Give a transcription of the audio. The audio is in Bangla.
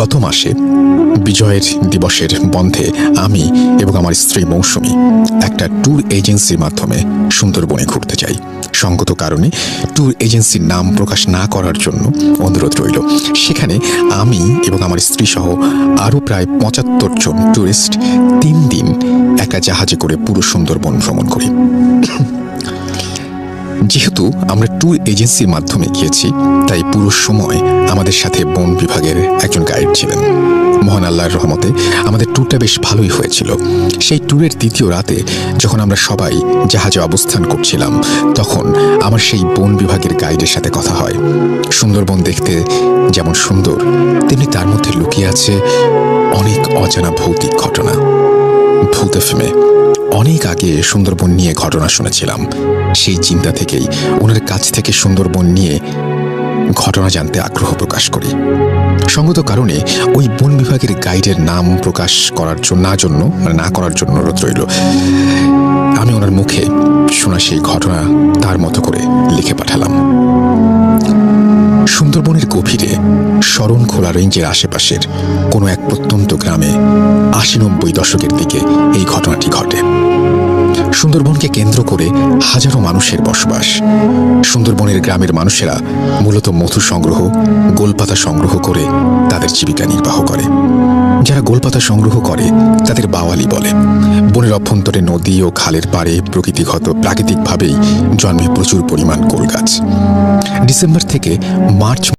গত মাসে বিজয়ের দিবসের বন্ধে আমি এবং আমার স্ত্রী মৌসুমী একটা ট্যুর এজেন্সির মাধ্যমে সুন্দরবনে ঘুরতে যাই। সঙ্গত কারণে ট্যুর এজেন্সির নাম প্রকাশ না করার জন্য অনুরোধ রইল। সেখানে আমি এবং আমার স্ত্রী সহ আরও প্রায় পঁচাত্তর জন ট্যুরিস্ট তিন দিন একটা জাহাজে করে পুরো সুন্দরবন ভ্রমণ করি। যেহেতু আমরা ট্যুর এজেন্সির মাধ্যমে গিয়েছি, তাই পুরো সময় আমাদের সাথে বন বিভাগের একজন গাইড ছিলেন। মহান আল্লাহর রহমতে আমাদের ট্যুরটা বেশ ভালোই হয়েছিল। সেই ট্যুরের দ্বিতীয় রাতে যখন আমরা সবাই জাহাজে অবস্থান করছিলাম, তখন আমার সেই বন বিভাগের গাইডের সাথে কথা হয়। সুন্দরবন দেখতে যেমন সুন্দর, তেমনি তার মধ্যে লুকিয়ে আছে অনেক অজানা ভৌতিক ঘটনা। ভূত এফএমে অনেক আগে সুন্দরবন নিয়ে ঘটনা শুনেছিলাম। সেই চিন্তা থেকেই ওনার কাছ থেকে সুন্দরবন নিয়ে ঘটনা জানতে আগ্রহ প্রকাশ করি। সঙ্গত কারণে ওই বন বিভাগের গাইডের নাম প্রকাশ করার জন্য না জন্য মানে না করার জন্য অনুরোধ রইল। আমি ওনার মুখে শোনা সেই ঘটনা তার মতো করে লিখে পাঠালাম। সুন্দরবনের গভীরে শরণখোলা রেঞ্জের আশেপাশের কোনো এক প্রত্যন্ত গ্রামে আশি নব্বই দশকের দিকে এই ঘটনাটি ঘটে। সুন্দরবনকে কেন্দ্র করে হাজারো মানুষের বসবাস। সুন্দরবনের গ্রামের মানুষেরা মূলত মধু সংগ্রহ, গোলপাতা সংগ্রহ করে তাদের জীবিকা নির্বাহ করে। যারা গোলপাতা সংগ্রহ করে, তাদের বাওয়ালি বলে। বনের অভ্যন্তরে নদী ও খালের পাড়ে প্রকৃতিগত, প্রাকৃতিকভাবেই জন্মে প্রচুর পরিমাণ গোল গাছ ডিসেম্বর থেকে মার্চ